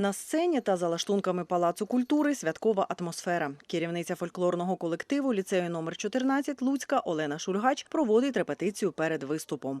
На сцені та за лаштунками Палацу культури святкова атмосфера. Керівниця фольклорного колективу ліцею номер 14 Луцька Олена Шульгач проводить репетицію перед виступом.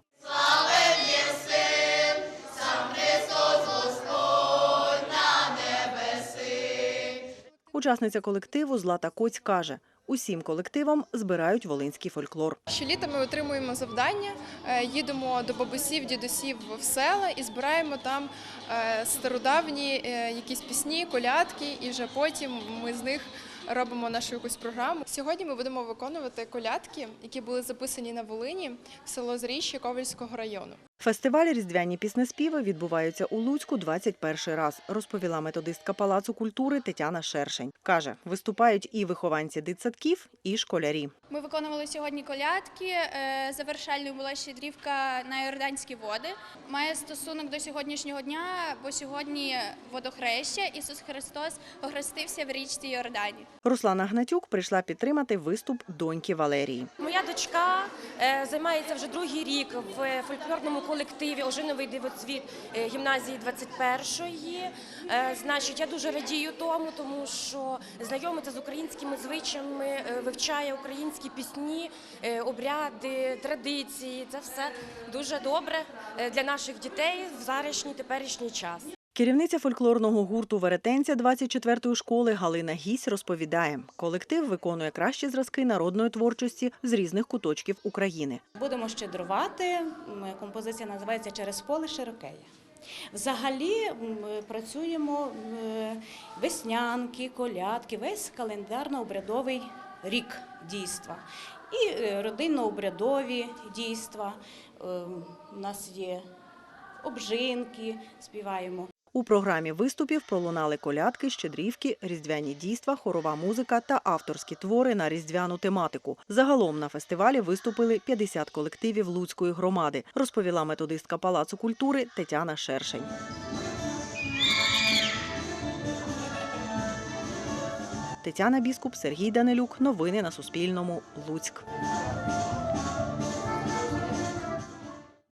Учасниця колективу Злата Коць каже, усім колективам збирають волинський фольклор. Щоліта ми отримуємо завдання, е, їдемо до бабусів, дідусів в села і збираємо там е, стародавні е, якісь пісні, колядки, і вже потім ми з них робимо нашу якусь програму. Сьогодні ми будемо виконувати колядки, які були записані на Волині в село Зріще Ковальського району. Фестиваль Різдвяні піснеспіви відбуваються у Луцьку 21 раз, розповіла методистка Палацу культури Тетяна Шершень. Каже, виступають і вихованці дитсадків, і школярі. Ми виконували сьогодні колядки. е, Завершальною була щедрівка на Йорданські води. Має стосунок до сьогоднішнього дня, бо сьогодні водохреща Ісус Христос охрестився в річці Йордані. Руслана Гнатюк прийшла підтримати виступ доньки Валерії. Моя дочка е, займається вже другий рік в фольклорному колективі Ожиновий дивоцвіт е, гімназії 21-ї. Е, Значить, я дуже радію тому, тому що знайомиться з українськими звичаями, е, вивчає українські пісні, обряди, традиції. Це все дуже добре для наших дітей в зарішній теперішній час. Керівниця фольклорного гурту Веретенця 24-ї школи Галина Гісь розповідає, колектив виконує кращі зразки народної творчості з різних куточків України. Будемо щедрувати. Композиція називається Через поле широкеє. Взагалі м, працюємо веснянки, колядки, весь календарно-обрядовий рік дійства. І е, родинно-обрядові дійства. Е, У нас є обжинки, співаємо. У програмі виступів пролунали колядки, щедрівки, різдвяні дійства, хорова музика та авторські твори на різдвяну тематику. Загалом на фестивалі виступили 50 колективів Луцької громади, розповіла методистка Палацу культури Тетяна Шершень. Тетяна Біскуп, Сергій Данилюк. Новини на Суспільному. Луцьк.